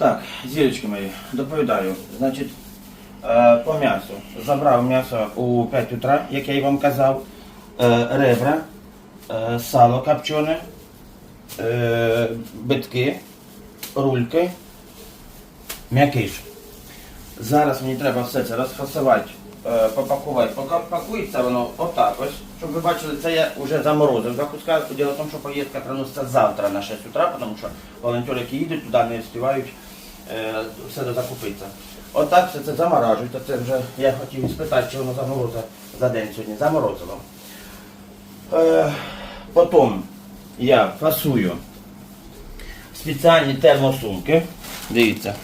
Так, зірочки мої, доповідаю. Значить, е, по м'ясу. Забрав м'ясо у 5 утра, як я і вам казав. Е, ребра, е, сало копчене, битки, рульки, м'якиш. Зараз мені треба все це розфасувати, попакувати. Пакується воно отак ось. Щоб ви бачили, це я вже заморозив. Запускаю. Діло в тому, що поїздка переноситься завтра на 6 утра, тому що волонтери, які їдуть туди, не встигають все дозакупитися. Отак все це заморажується. Це вже я хотів спитати, чи воно заморозить за день сьогодні. Заморозило. Е, потім я фасую спеціальні термосумки. Дивіться.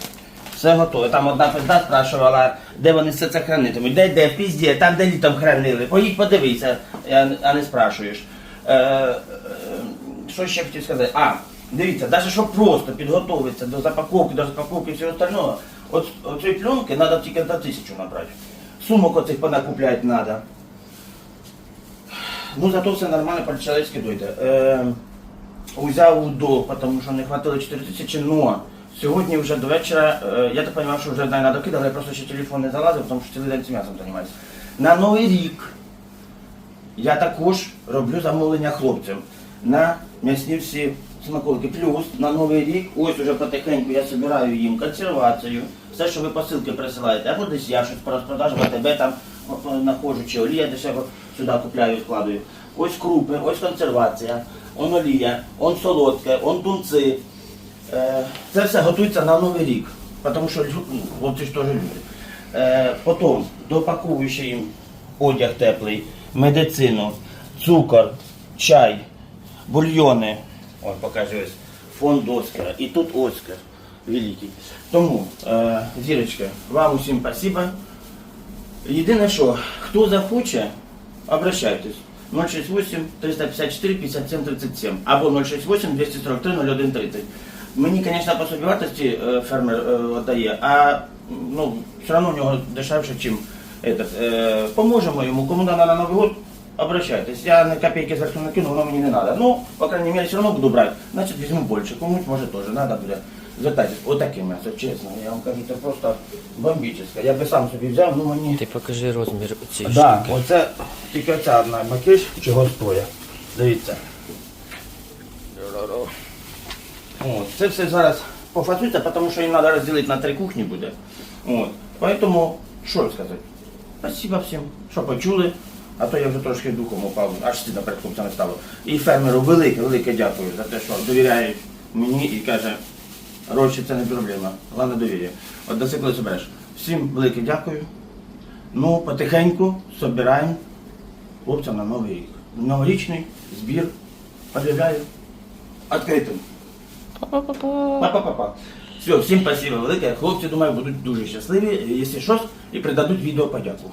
Все готове. Там одна пизда спрашувала, де вони все це хранитимуть. Де, де, пізді, там, де літом хранили. Поїдь подивися, а не спрашуєш. Е, е, що ще хотів сказати? А, дивіться, навіть щоб просто підготуватися до запаковки, до запаковки і всього остального, от, цієї пленки треба тільки за тисячу набрати. Сумок оцих понакупляти треба. Ну, зато все нормально по-человечески дойде. Е, взяв у долг, тому що не хватило 4 тисячі, но сьогодні вже до вечора, е, я так розумію, що вже не треба кидали, я просто ще телефон не залазив, тому що цілий день цим м'ясом займаюся. На Новий рік я також роблю замовлення хлопцям на м'ясні всі смаколики. Плюс на Новий рік, ось уже потихеньку я збираю їм консервацію, все, що ви посилки присилаєте, або десь я щось по розпродажу, АТБ там знаходжу, чи олія дешево сюди купляю складую. Ось крупи, ось консервація, он олія, он солодке, он тунці. Е, Це все готується на Новий рік, тому що ну, хлопці ж теж люди. Е, Потім допаковую ще їм одяг теплий, медицину, цукор, чай, бульйони. Ой, покажу ось. Фонд Оскара. І тут Оскар великий. Тому, е, зірочка, вам усім спасибо. Єдине що, хто захоче, обращайтесь. 068 354 57 37 або 068 243 01 30. Мені, звісно, по собівартості е, фермер віддає, а ну, все одно у нього дешевше, ніж этот. Поможемо йому, кому надо на Новий год, обращайтесь. Я на копейки зверху накину, воно мені не надо. Ну, по крайней мере, все равно буду брать. Значит, візьму більше. Комусь може теж надо буде. Звертайтесь. Отаке м'ясо, чесно. Я вам кажу, це просто бомбічне. Я би сам собі взяв, ну мені. Ти покажи розмір цієї Так, штуки. оце тільки оця одна бакиш, чого стоїть. Дивіться. От, це все зараз пофасується, тому що їм треба розділити на три кухні буде. От. Поэтому, що сказати? Спасибо всім, що почули, а то я вже трошки духом упав, аж стидно перед хлопцями стало. І фермеру велике, велике дякую за те, що довіряють мені і каже, гроші це не проблема, головне довір'я. От до коли собереш. Всім велике дякую. Ну, потихеньку збираємо хлопцям на Новий рік. Новорічний збір об'являю відкритим. Па-па-па-па. Все, всім спасибо велике. Хлопці, думаю, будуть дуже щасливі, якщо щось, і придадуть відео подяку.